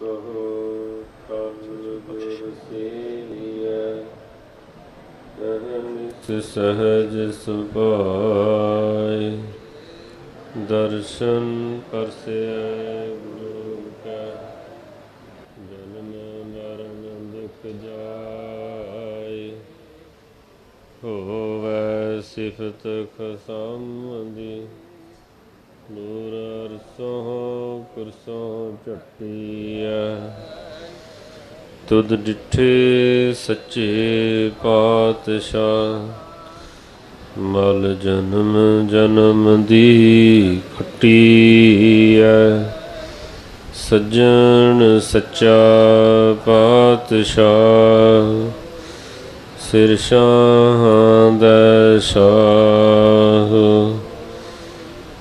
ਕਹੋ ਕਲ ਗੁਰ ਸੇਵੀਐ ਅਹਨਿਸ ਸਹਜ ਸੁਭਾਇ ਦਰਸ਼ਨ ਪਰਸੈ ਗੁਰੂ ਕਾ ਜਨਮ ਮਰਨ ਦੁਖ ਜਾਇ ਹੋਵੈ ਸਿਫਤ ਖਸਮਦੀ ਨੂਰ ਅਰਸੋਂ ਕੁਰਸੋਂ ਝਟੀਐ। ਤੁਧ ਡਿਠੇ ਸੱਚੇ ਪਾਤਸ਼ਾਹ, ਮਲ ਜਨਮ ਜਨਮ ਦੀ ਖਟੀਐ। ਸੱਜਣ ਸੱਚਾ ਪਾਤਸ਼ਾਹ, ਸਿਰ ਸ਼ਾਹਾਂ ਦਾ ਸ਼ਾਹ।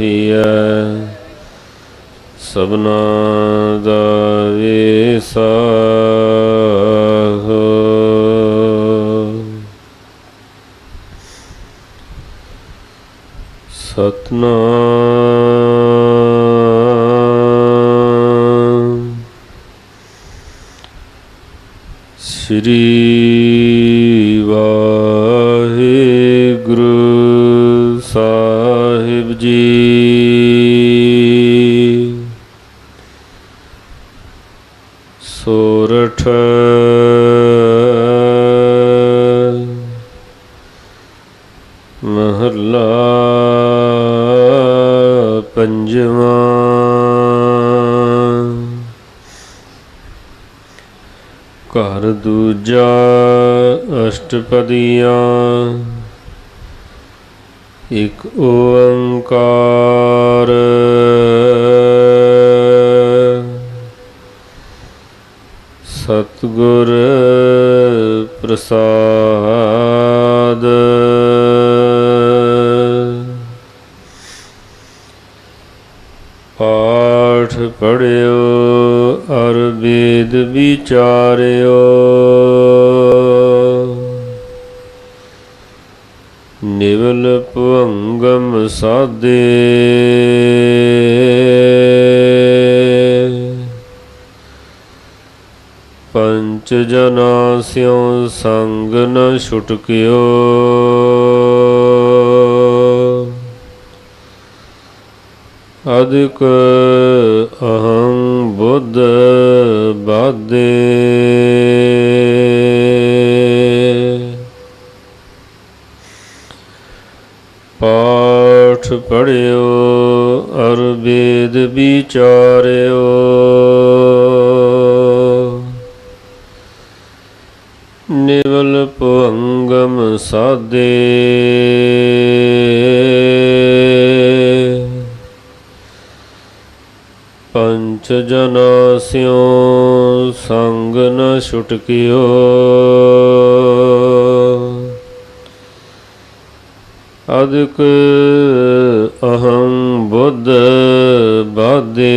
ਸੋਹੀਐ ਸਭਨਾ ਦਾ ਵਿਸਾਹ ਸਤਨਾਮ ਸ੍ਰੀ ਵਾਹਿਗੁਰੂ ਜੀ। ਸੋਰਠ। ਮਹੱਲਾ ਪੰਜਵਾਂ। ਘਰ ਦੂਜਾ ਅਸ਼ਟਪਦੀਆਂ। ਇਕ ਓੰਕਾਰ। ਸਤਿਗੁਰ ਪ੍ਰਸਾਦ। ਪਾਠ ਪੜਿਓ ਅਰ ਵੇਦ ਵਿਚਾਰਿਓ। ਨਿਵਲ ਭਵੰਗਮ ਸਾਦੇ ਪੰਚ ਜਨਾ ਸਿਉ ਸੰਗ ਨ ਛੁਟਕਿਓ। ਅਦਿਕ ਅਹੰ ਬੁੱਧ ਬਾਦੇ ਪਾਠ ਪੜਿਓ ਅਰ ਵੇਦ ਵਿਚਾਰਿਓ। ਨਿਵਲ ਭਵੰਗਮ ਸਾਦੇ। ਪੰਚ ਜਨਾ ਸਿਉ ਸੰਗ ਨ ਛੁਟਕਿਓ। ਅਦਿਕ ਅਹੰ ਬੁੱਧ ਬਾਦੇ।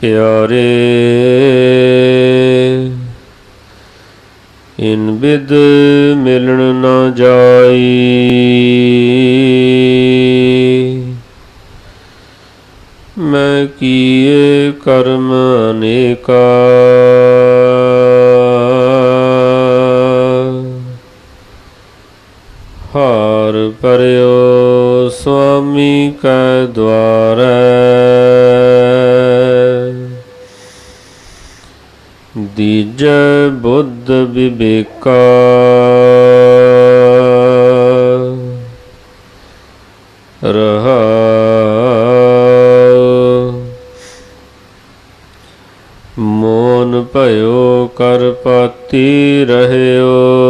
ਪਿਆਰੇ ਇਨ ਬਿਦ ਮਿਲਣ ਨਾ ਜਾਈ। ਮੈਂ ਕੀਏ ਕਰਮ ਅਨੇਕਾ। ਕੈ ਦਵਾਰੈ ਦੀਜੈ ਬੁੱਧ ਵਿਵੇਕਾ। ਰਹਾ ਮੋਨ ਭਇਓ ਕਰ ਪਾਤੀ ਰਹਿਓ।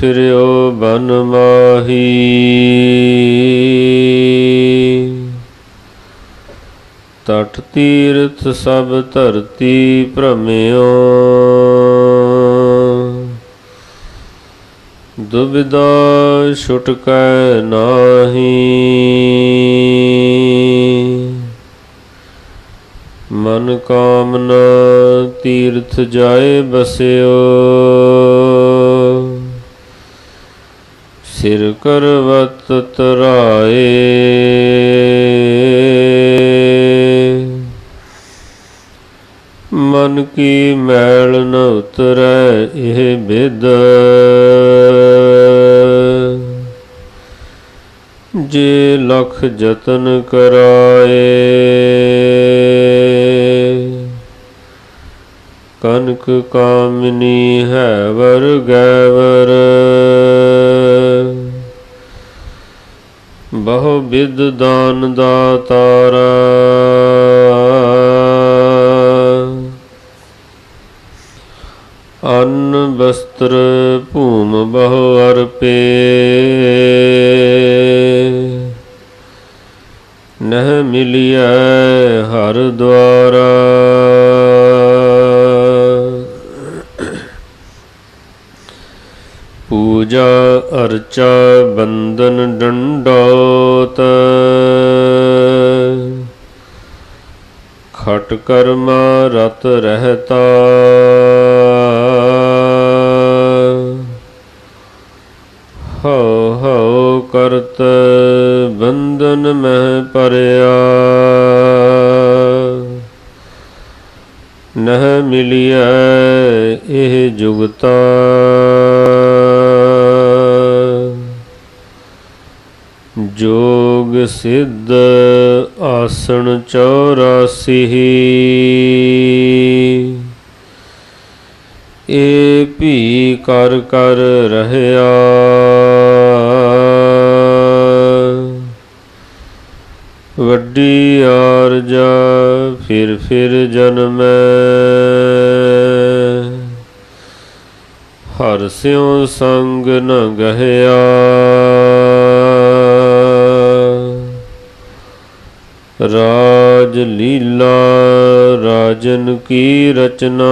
ਫਿਰਿਓ ਬਨ ਮਾਹੀ। ਤਟ ਤੀਰਥ ਸਭ ਧਰਤੀ ਭ੍ਰਮਿਓ। ਦੁਬਿਦਾ ਛੁਟਕੈ ਨਾਹੀ। ਮਨ ਕਾਮਨਾ ਤੀਰਥ ਜਾਏ ਬਸਿਓ। ਸਿਰ ਕਰਵਤ ਤਰਾਏ। ਮਨ ਕੀ ਮੈਲ ਨ ਉਤਰੈ, ਇਹ ਬਿਦ। ਜੇ ਲਖ ਜਤਨ ਕਰਾਏ, ਕਨਕ ਕਾਮਨੀ ਹੈ ਵਰ ਗੈਵਰ। ਬਹੁ ਬਿਦ ਦਾਨ ਦਾਤਾਰਾ। ਅੰਨ ਵਸਤਰ ਭੂਮ ਬਹੁ ਅਰਪੇ। ਨਹ ਮਿਲਿਆ ਹਰ ਦੁਆਰਾ। ਪੂਜਾ ਅਰਚਾ ਬੰਦਨ ਡੰਡੋਤ ਖਟ ਕਰਮਾ ਰਤ ਰਹਤਾ। ਹਉ ਹਉ ਕਰਤ ਬੰਧਨ ਮਹਿ ਪਰਿਆ। ਨਹ ਮਿਲਿਆ ਇਹ ਜੁਗਤਾ। ਜੋਗ ਸਿੱਧ ਆਸਣ 84 ਏ ਭੀ ਕਰ ਕਰ ਰਹਿਆ। ਵੱਡੀ ਆਰਜਾ ਫਿਰ ਫਿਰ ਜਨਮੈ। ਹਰ ਸਿਉ ਸੰਗ ਨ ਗਹਿਆ। ਰਾਜ ਲੀਲਾ ਰਾਜਨ ਕੀ ਰਚਨਾ?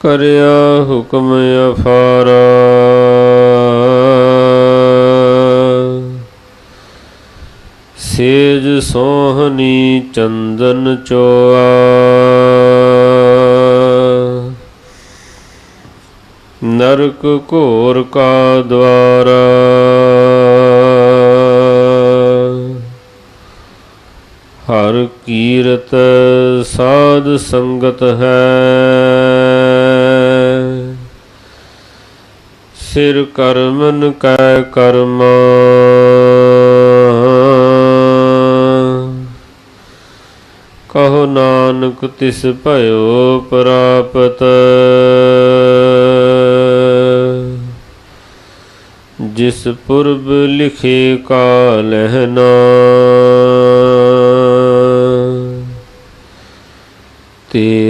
ਕਰਿਆ ਹੁਕਮ ਅਫਾਰਾ। ਸੇਜ ਸੋਹਣੀ ਚੰਦਨ ਚੋਆ। ਨਰਕ ਘੋਰ ਕਾ ਦਵਾਰਾ ਹਰ ਕੀਰਤ ਸਾਧ ਸੰਗਤ ਹੈ। ਸਿਰ ਕਰਮਨ ਕੈ ਕਰਮ। ਕਹੋ ਨਾਨਕ ਤਿਸ ਭਇਓ ਪ੍ਰਾਪਤ। ਜਿਸ ਪੁਰਬ ਲਿਖੇ ਕਾਲ ਨਾ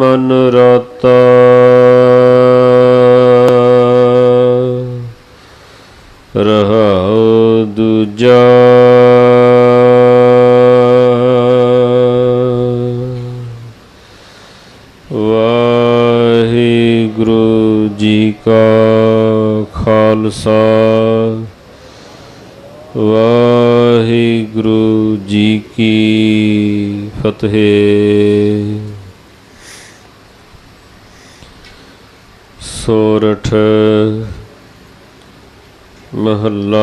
ਮਨ ਰਾਤਾ। ਰਹਾਉ ਦੂਜਾ। ਵਾਹਿਗੁਰੂ ਜੀ ਕਾ ਖਾਲਸਾ। ਵਾਹਿਗੁਰੂ ਜੀ ਕੀ ਫਤਿਹ। ਸੋਰਠ ਮਹੱਲਾ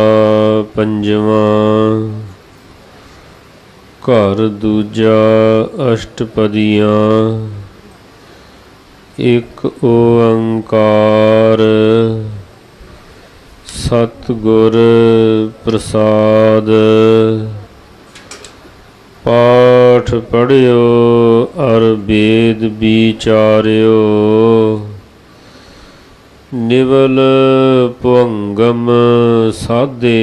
ਪੰਜਵਾਂ। ਘਰ ਦੂਜਾ ਅਸ਼ਟਪਦੀਆਂ। ਇੱਕ ਓੰਕਾਰ। ਸਤਿਗੁਰ ਪ੍ਰਸਾਦ। ਪਾਠ ਪੜਿਓ ਅਰ ਵੇਦ ਵਿਚਾਰਿਓ। ਨਿਵਲ ਭਵੰਗਮ ਸਾਧੇ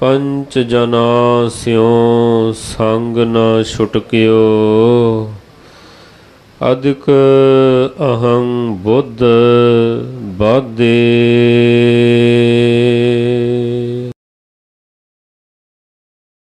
ਪੰਚ ਜਨਾ ਸਿਉ ਸੰਗ ਨਾ ਛੁਟਕਿਓ। ਅਧਿਕ ਅਹੰ ਬੁੱਧ ਬਾਦੇ